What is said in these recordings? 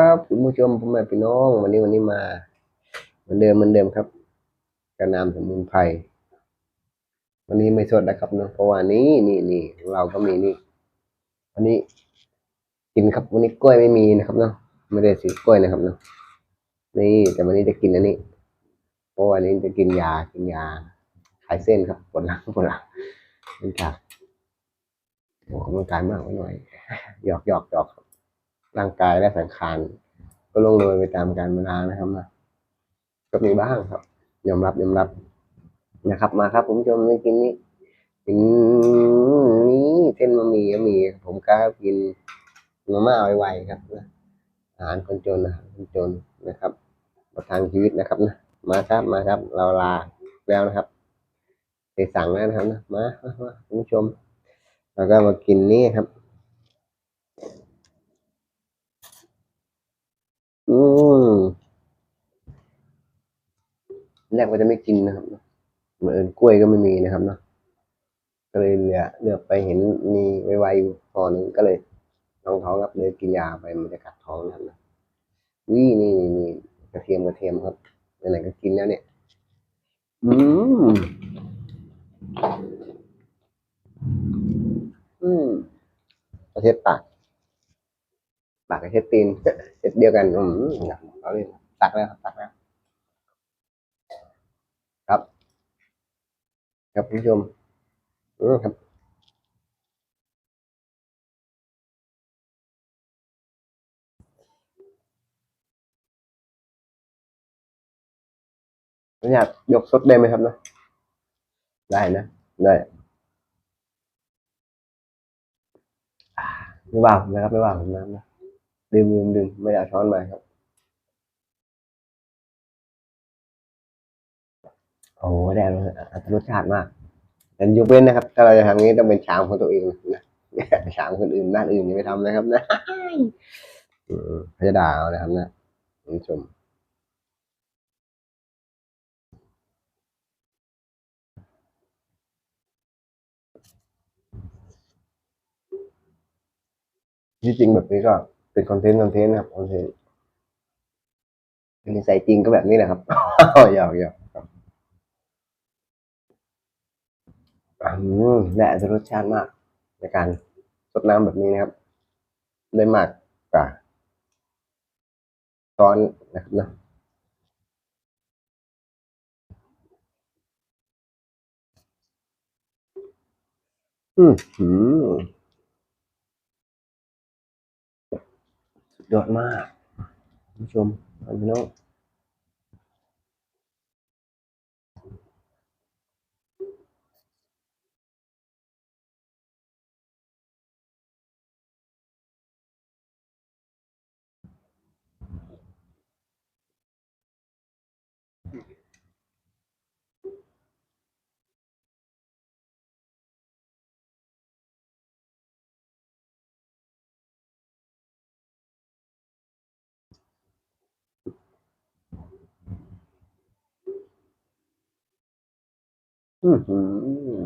ครับคุณผู้ชมพ่อแม่พี่น้องวันนี้วันนี้มา เหมือนเดิมเหมือนเดิมครับกระนำสมุนไพรวันนี้ไม่สดนะครับเนาะเพราะว่านี้นี่นี่เราก็มีนี่วันนี้กินครับวันนี้กล้วยไม่มีนะครับเนาะไม่ได้ซื้อกล้วยนะครับเนาะนี่แต่วันนี้จะกินอันนี้เพราะวันนี้จะกินยากินยาคลายเส้นครับปวดหลังปวดหลังเนื่องจากออกกำลังกายมากไปหน่อยหยอกหยอกหยอกครับ ร่างกายและสังขารก็ลงเลยไปตามการเวลานะครับนะก็มีบ้างครับ ยอมรับยอมรับนะครับ มาครับ ผมผู้ชมไม่กินนี้กินนี้เส้นมามีก็มีผมก็กินมาม่าไวๆครับนะอาหารคนจนอาหารคนจนนะครับประทังชีวิตนะครับนะมาครับมาครับ เราลาแล้วนะครับไปสั่งแล้วนะครับนะมามาคุณผู้ชมเราก็มากินนี่ครับ อืม แรกว่าจะไม่กินนะครับเหมือนกล้วยก็ไม่มีนะครับเนาะก็เลยเหลือเลือกไปเห็นมีไวๆอยู่พอหนึ่งก็เลยท้องท้องครับเลยกินยาไปมันจะกัดท้องนะครับนะวินี่นี่นี่กระเทียมกระเทียมครับไหนๆก็กินแล้วเนี่ย อืมอืมประเทศปากปากกับเช็ดตีนเช็ดเดียวกัน อืมเอาเลยตักแล้วครับตักแล้ว ครับ ครับคุณผู้ชมอืมครับอยากยกสดได้ไหมครับนะ ได้นะ ได้ไม่ว่างนะครับไม่ว่างผมน้ำนะดื่มดื่มดื่มไม่ได้เอาช้อนมาครับ โอ้โหได้เลยอัตรสชาติมากแต่ยกเว้นนะครับ ถ้าเราจะทำงี้ต้องเป็นชามของตัวเองนะชามคนอื่นบ้านอื่นอย่าไปทำนะครับนะอืมเขาจะด่าเอานะครับนะคุณผู้ชมที่จริงแบบนี้ก็เป็นคอนเทนต์คอนเทนต์นะครับคอนเทนต์นิสัยจริงก็แบบนี้แหละครับหยอกหยอกครับ อืมและจะรสชาติมาก ในการสดน้ำแบบนี้นะครับ ได้มากกว่าช้อนนะครับนะอืมหืมสุดยอดมากคุณผู้ชมพี่น้อง อืมหืม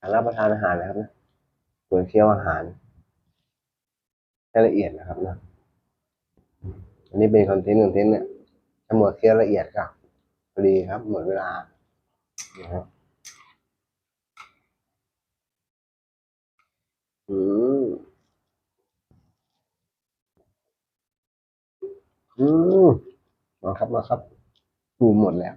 การรับประทานอาหารนะครับนะส่วนเคี้ยวอาหารให้ละเอียดนะครับนะอันนี้เป็นคอนเทนต์คอนเทนต์เนี่ยถ้าหมดเคี้ยวละเอียดก็พอดีครับ หมดเวลานะครับอืมอืมมาครับมาครับปูหมดแล้ว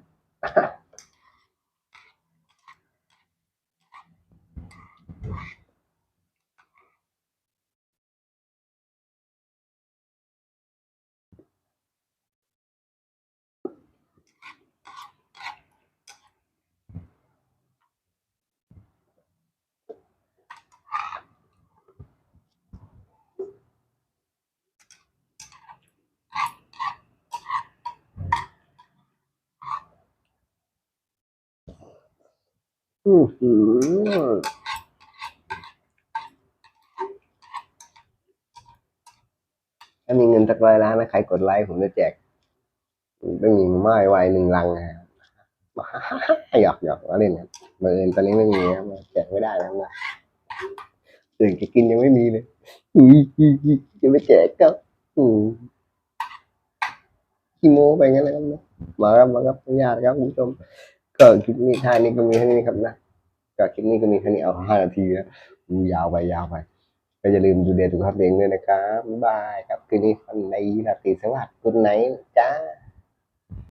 อืมหืมถ้ามีเงินสักร้อยล้านนะใครกดไลค์ผมจะแจกต้องมีมาม่าไวหนึ่งลังนะครับหยอกหยอกว่าเล่นครับบังเอิญตอนนี้ไม่มีครับแจกไม่ได้แล้วนะตื่นจะกินยังไม่มีเลยอุ้ยจะไม่แจกก็อืมขี้โม้ไปงั้นนะครับมาครับมาครับญาติครับคุณผู้ชม ก็คลิปนี้ท่านี้ก็มีแค่นี้ครับนะก็คลิปนี้ก็มีแค่นี้เอาห้านาทีนะยาวไปยาวไปก็อย่าลืมดูเดทสุขภาพตัวเองด้วยนะครับบ๊ายบายครับคืนนี้ฝันในราตรีสวัสดิ์คุณไหนจ้า